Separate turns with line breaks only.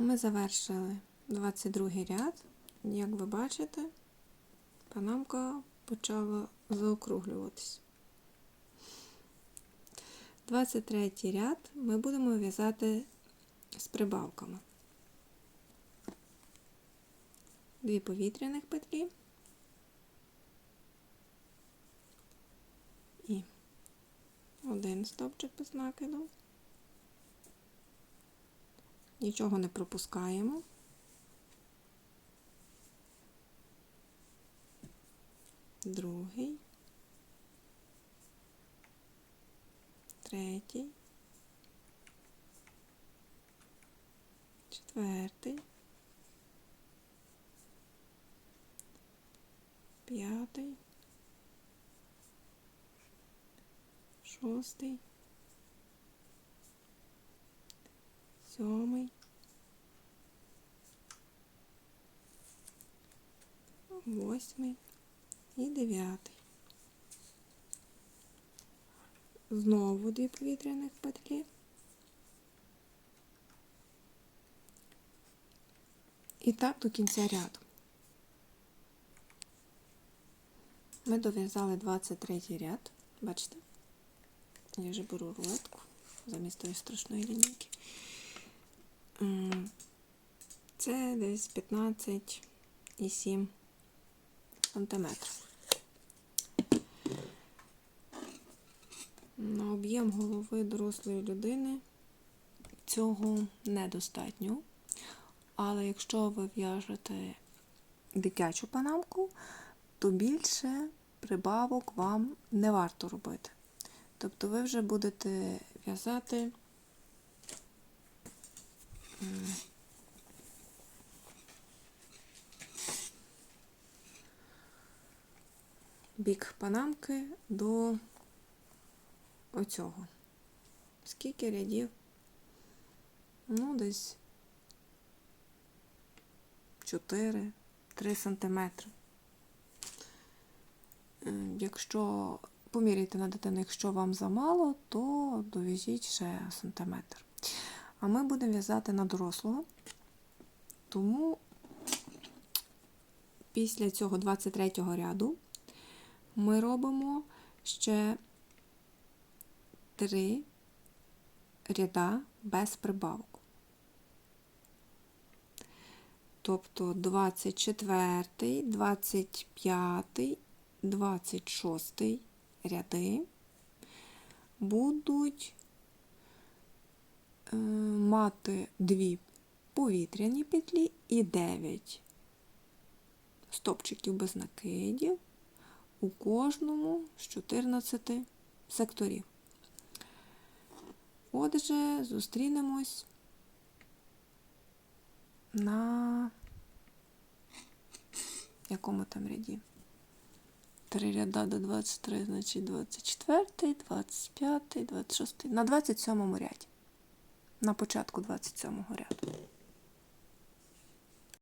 Ми завершили 22 ряд. Як ви бачите, панамка почала заокруглюватись. 23 ряд ми будемо в'язати з прибавками. Дві повітряних петлі і один стовпчик без накиду. Нічого не пропускаємо. Другий. Третій. Четвертий. П'ятий. Шостий. Сьомий. Восьмий і дев'ятий. Знову дві повітряних петлі. І так до кінця ряду. Ми дов'язали 23 ряд, бачите? Я вже беру рулетку замість тої страшної лінійки. Це десь 15,7 сантиметрів. На об'єм голови дорослої людини цього недостатньо. Але якщо ви в'яжете дитячу панамку, то більше прибавок вам не варто робити. Тобто ви вже будете в'язати бік панамки до оцього. Скільки рядів? Ну, десь 4-3 сантиметри. Е, Якщо поміряйте на дитину, якщо вам замало, то дов'яжіть ще сантиметр. А ми будемо в'язати на дорослого, тому після цього 23 ряду ми робимо ще 3 ряда без прибавок. Тобто 24, 25, 26 ряди будуть мати дві повітряні петлі і 9 стопчиків без накидів у кожному з 14 секторів. Отже, зустрінемось на якому там ряді? Три ряда до 23, значить 24, 25, 26, на 27 ряді. На початку 27 ряду.